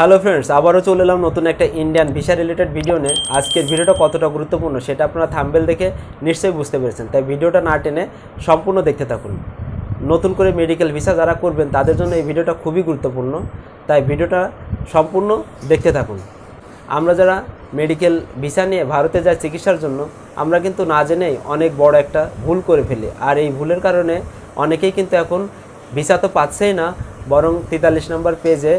Hello friends, আবারও চলে এলাম নতুন একটা ইন্ডিয়ান ভিসা রিলেটেড ভিডিও নিয়ে। আজকের ভিডিওটা কতটা গুরুত্বপূর্ণ সেটা আপনারা থাম্বেল দেখে নিশ্চয়ই বুঝতে পেরেছেন। তাই ভিডিওটা না টেনে সম্পূর্ণ দেখতে থাকুন। নতুন করে মেডিকেল ভিসা যারা করবেন, তাদের জন্য এই ভিডিওটা খুবই গুরুত্বপূর্ণ। তাই ভিডিওটা সম্পূর্ণ দেখতে থাকুন। আমরা যারা মেডিকেল ভিসা নিয়ে ভারতে যাই চিকিৎসার জন্য, আমরা কিন্তু না জেনেই অনেক বড় একটা ভুল করে ফেলি। আর এই ভুলের কারণে অনেকেই কিন্তু এখন ভিসা তো পাচ্ছেই না, বরং তেতাল্লিশ নম্বর পেজে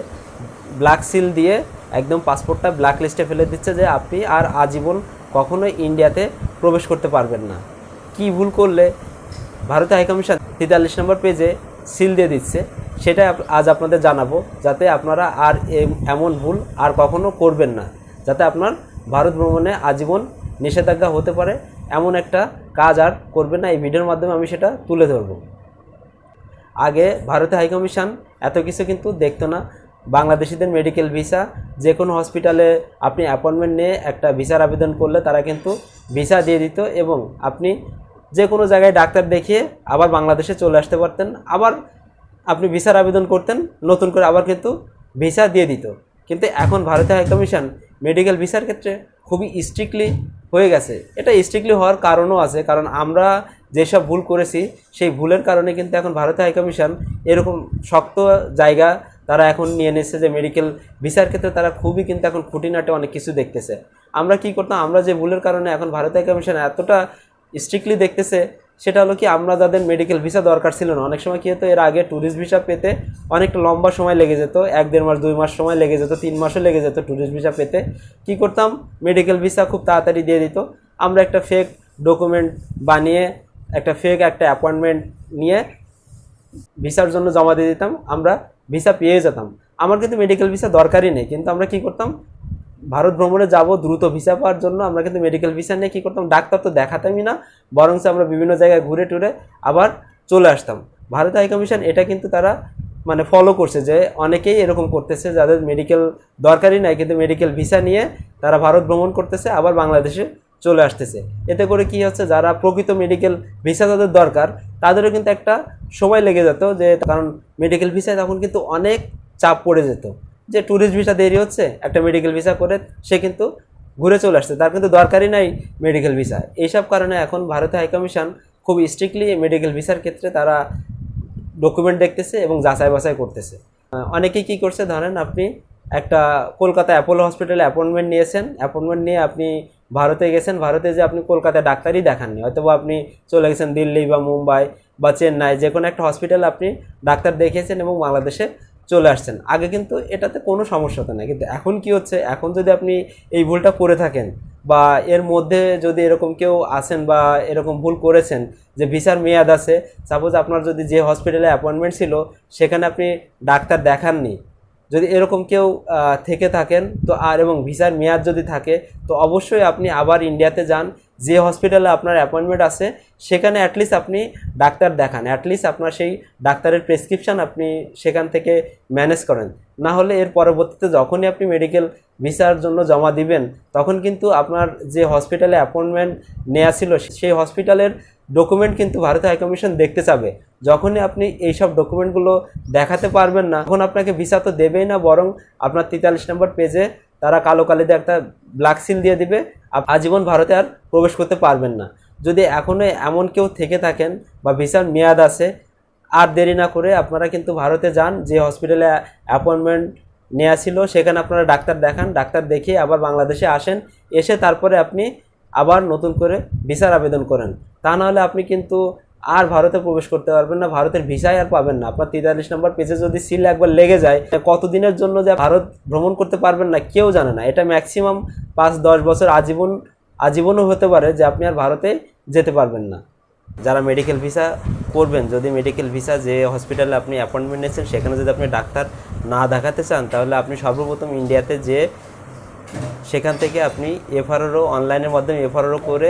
ব্ল্যাক সিল দিয়ে একদম পাসপোর্টটা ব্ল্যাক লিস্টে ফেলে দিচ্ছে যে আপনি আর আজীবন কখনোই ইন্ডিয়াতে প্রবেশ করতে পারবেন না। কি ভুল করলে? ভারতীয় হাইকমিশন তেতাল্লিশ নম্বর পেজে সিল দিয়ে দিচ্ছে। সেটা আজ আপনাদের জানাব যাতে আপনারা আর এম- এমন ভুল আর কখনো করবেন না, যাতে আপনার ভারত ভ্রমণে আজীবন নিষেধাজ্ঞা হতে পারে এমন একটা কাজ আর করবেন না। এই ভিডিওর মাধ্যমে আমি সেটা তুলে ধরবো। আগে ভারতীয় হাইকমিশন এত কিছু কিন্তু দেখতো না। বাংলাদেশিদের মেডিকেল ভিসা যে কোনো হসপিটালে আপনি অ্যাপয়েন্টমেন্ট নিয়ে একটা ভিসার আবেদন করলে তারা কিন্তু ভিসা দিয়ে দিত এবং আপনি যে কোনো জায়গায় ডাক্তার দেখিয়ে আবার বাংলাদেশে চলে আসতে পারতেন, আবার আপনি ভিসার আবেদন করতেন, নতুন করে আবার কিন্তু ভিসা দিয়ে দিত। কিন্তু এখন ভারতীয় হাইকমিশন মেডিকেল ভিসার ক্ষেত্রে খুবই স্ট্রিক্টলি হয়ে গেছে। এটা স্ট্রিক্টলি হওয়ার কারণও আছে, কারণ আমরা যেসব ভুল করেছি, সেই ভুলের কারণে কিন্তু এখন ভারতীয় হাইকমিশন এরকম শক্ত জায়গা তারা এখন নিয়ে নিচ্ছে যে মেডিকেল ভিসার ক্ষেত্রে তারা খুবই কিন্তু এখন খুঁটিনাটে অনেক কিছু দেখতেছে। আমরা কি করতাম? আমরা যে ভুলের কারণে এখন ভারতীয় হাইকমিশন এতটা স্ট্রিক্টলি দেখতেছে, সেটা হলো কি আমরা যাদের মেডিকেল ভিসা দরকার ছিল না, অনেক সময় কী হতো, এর আগে ট্যুরিস্ট ভিসা পেতে অনেকটা লম্বা সময় লেগে যেত, এক দেড় মাস, দুই মাস সময় লেগে যেত, তিন মাসও লেগে যেত ট্যুরিস্ট ভিসা পেতে। কি করতাম? মেডিকেল ভিসা খুব তাড়াতাড়ি দিয়ে দিত। আমরা একটা ফেক ডকুমেন্ট বানিয়ে, একটা ফেক একটা অ্যাপয়েন্টমেন্ট নিয়ে ভিসার জন্য জমা দিয়ে দিতাম। আমরা ভিসা পেয়ে যেতাম। আমার কিন্তু মেডিকেল ভিসা দরকারই নেই, কিন্তু আমরা কি করতাম? ভারত ভ্রমণে যাব, দ্রুত ভিসা পাওয়ার জন্য আমরা কিন্তু মেডিকেল ভিসা নিয়ে কী করতাম? ডাক্তার তো দেখাতামই না, বরঞ্চ আমরা বিভিন্ন জায়গায় ঘুরে টুরে আবার চলে আসতাম। ভারত হাইকমিশন এটা কিন্তু তারা মানে ফলো করছে যে অনেকেই এরকম করতেছে, যাদের মেডিকেল দরকারই নাই, কিন্তু মেডিকেল ভিসা নিয়ে তারা ভারত ভ্রমণ করতেছে, আবার বাংলাদেশে চলে আসতেছে। এতে করে কি হচ্ছে, যারা প্রকৃত মেডিকেল ভিসা যাদের দরকার, তাদেরও কিন্তু একটা সময় লেগে যেত যে, কারণ মেডিকেল ভিসায় তখন কিন্তু অনেক চাপ পড়ে যেত। যে ট্যুরিস্ট ভিসা দেরি হচ্ছে, একটা মেডিকেল ভিসা করে সে কিন্তু ঘুরে চলে আসছে। তার কিন্তু দরকারই নাই মেডিকেল ভিসা এইসব কারণে এখন ভারতীয় হাইকমিশন খুব স্ট্রিক্টলি মেডিকেল ভিসার ক্ষেত্রে তারা ডকুমেন্ট দেখতেছে এবং যাচাই বাছাই করতেছে অনেকেই কী করছে, ধরেন আপনি একটা কলকাতা অ্যাপোলো হসপিটালে অ্যাপয়েন্টমেন্ট নিয়েছেন। অ্যাপয়েন্টমেন্ট নিয়ে আপনি ভারতে গেছেন, ভারতে যে আপনি কলকাতায় ডাক্তারই দেখাননি। হয়তো আপনি চলে গেছেন দিল্লি বা মুম্বাই বা চেন্নাই, যে কোনো একটা হসপিটালে আপনি ডাক্তার দেখিয়েছেন এবং বাংলাদেশে চলে আসছেন। আগে কিন্তু এটাতে কোনো সমস্যা হতো না। কিন্তু এখন কি হচ্ছে? এখন যদি আপনি এই ভুলটা করে থাকেন বা এর মধ্যে যদি এরকম কেউ আসেন বা এরকম ভুল করেছেন যে ভিসার মেয়াদ আছে সাপোজ আপনার যদি যে হসপিটালে অ্যাপয়েন্টমেন্ট ছিল, সেখানে আপনি ডাক্তার দেখাননি যদি এরকম কেউ থেকে থাকেন, তো আর এবং ভিসার মেয়াদ যদি থাকে, তো অবশ্যই আপনি আবার ইন্ডিয়াতে যান। যে হসপিটালে আপনার অ্যাপয়েন্টমেন্ট আছে, সেখানে অ্যাটলিস্ট আপনি ডাক্তার দেখান। অ্যাটলিস্ট আপনার সেই ডাক্তারের প্রেসক্রিপশান আপনি সেখান থেকে ম্যানেজ করেন। না হলে এর পরবর্তীতে যখনই আপনি মেডিকেল ভিসার জন্য জমা দিবেন, তখন কিন্তু আপনার যে হসপিটালে অ্যাপয়েন্টমেন্ট নেওয়া ছিল, সেই হসপিটালের ডকুমেন্ট কিন্তু ভারতীয় হাইকমিশন দেখতে চাবে। যখনই আপনি এইসব ডকুমেন্টগুলো দেখাতে পারবেন না, তখন আপনাকে ভিসা তো দেবেই না, বরং আপনার তেতাল্লিশ নম্বর পেজে তারা কালো কালিতে একটা ব্ল্যাক সিল দিয়ে দিবে আজীবন ভারতে আর প্রবেশ করতে পারবেন না। যদি এখনও এমন কেউ থেকে থাকেন বা ভিসার মেয়াদ আছে আর দেরি না করে আপনারা কিন্তু ভারতে যান, যে হসপিটালে অ্যাপয়েন্টমেন্ট নেওয়া ছিল, সেখানে আপনারা ডাক্তার দেখান, ডাক্তার দেখিয়ে আবার বাংলাদেশে আসেন, এসে তারপরে আপনি আবার নতুন করে ভিসার আবেদন করেন। তা নাহলে আপনি কিন্তু আর ভারতে প্রবেশ করতে পারবেন না, ভারতের ভিসাই আর পাবেন না। আপনার তেতাল্লিশ নম্বর পেজে যদি সিল একবার লেগে যায় কতদিনের জন্য যে ভারত ভ্রমণ করতে পারবেন না, কেউ জানে না। এটা ম্যাক্সিমাম পাঁচ, দশ বছর আজীবন, আজীবনও হতে পারে যে আপনি আর ভারতে যেতে পারবেন না। যারা মেডিকেল ভিসা করবেন। যদি মেডিকেল ভিসা যে হসপিটালে আপনি অ্যাপয়েন্টমেন্ট নিয়েছেন, সেখানে যদি আপনি ডাক্তার না দেখাতে চান, তাহলে আপনি সর্বপ্রথম ইন্ডিয়াতে যে সেখান থেকে আপনি এফআরও অনলাইনের মাধ্যমে এফআরও করে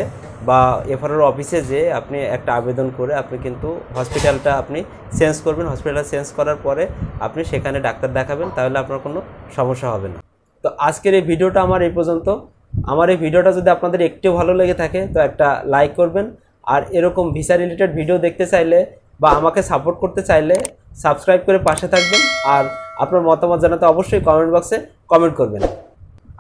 বা এফআরও অফিসে যে আপনি একটা আবেদন করে আপনি কিন্তু হসপিটালটা আপনি চেঞ্জ করবেন। হসপিটাল চেঞ্জ করার পরে আপনি সেখানে ডাক্তার দেখাবেন, তাহলে আপনার কোনো সমস্যা হবে না। তো আজকের এই ভিডিওটা আমার এই পর্যন্ত। আমার এই ভিডিওটা যদি আপনাদের একটু ভালো লেগে থাকে, তো একটা লাইক করবেন। আর এরকম ভিসা রিলেটেড ভিডিও দেখতে চাইলে বা আমাকে সাপোর্ট করতে চাইলে সাবস্ক্রাইব করে পাশে থাকবেন। আর আপনার মতামত জানাতে অবশ্যই কমেন্ট বক্সে কমেন্ট করবেন।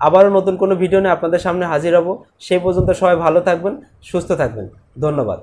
আবারও নতুন কোনো ভিডিও নিয়ে আপনাদের সামনে হাজির হব। সেই পর্যন্ত সবাই ভালো থাকবেন, সুস্থ থাকবেন। ধন্যবাদ।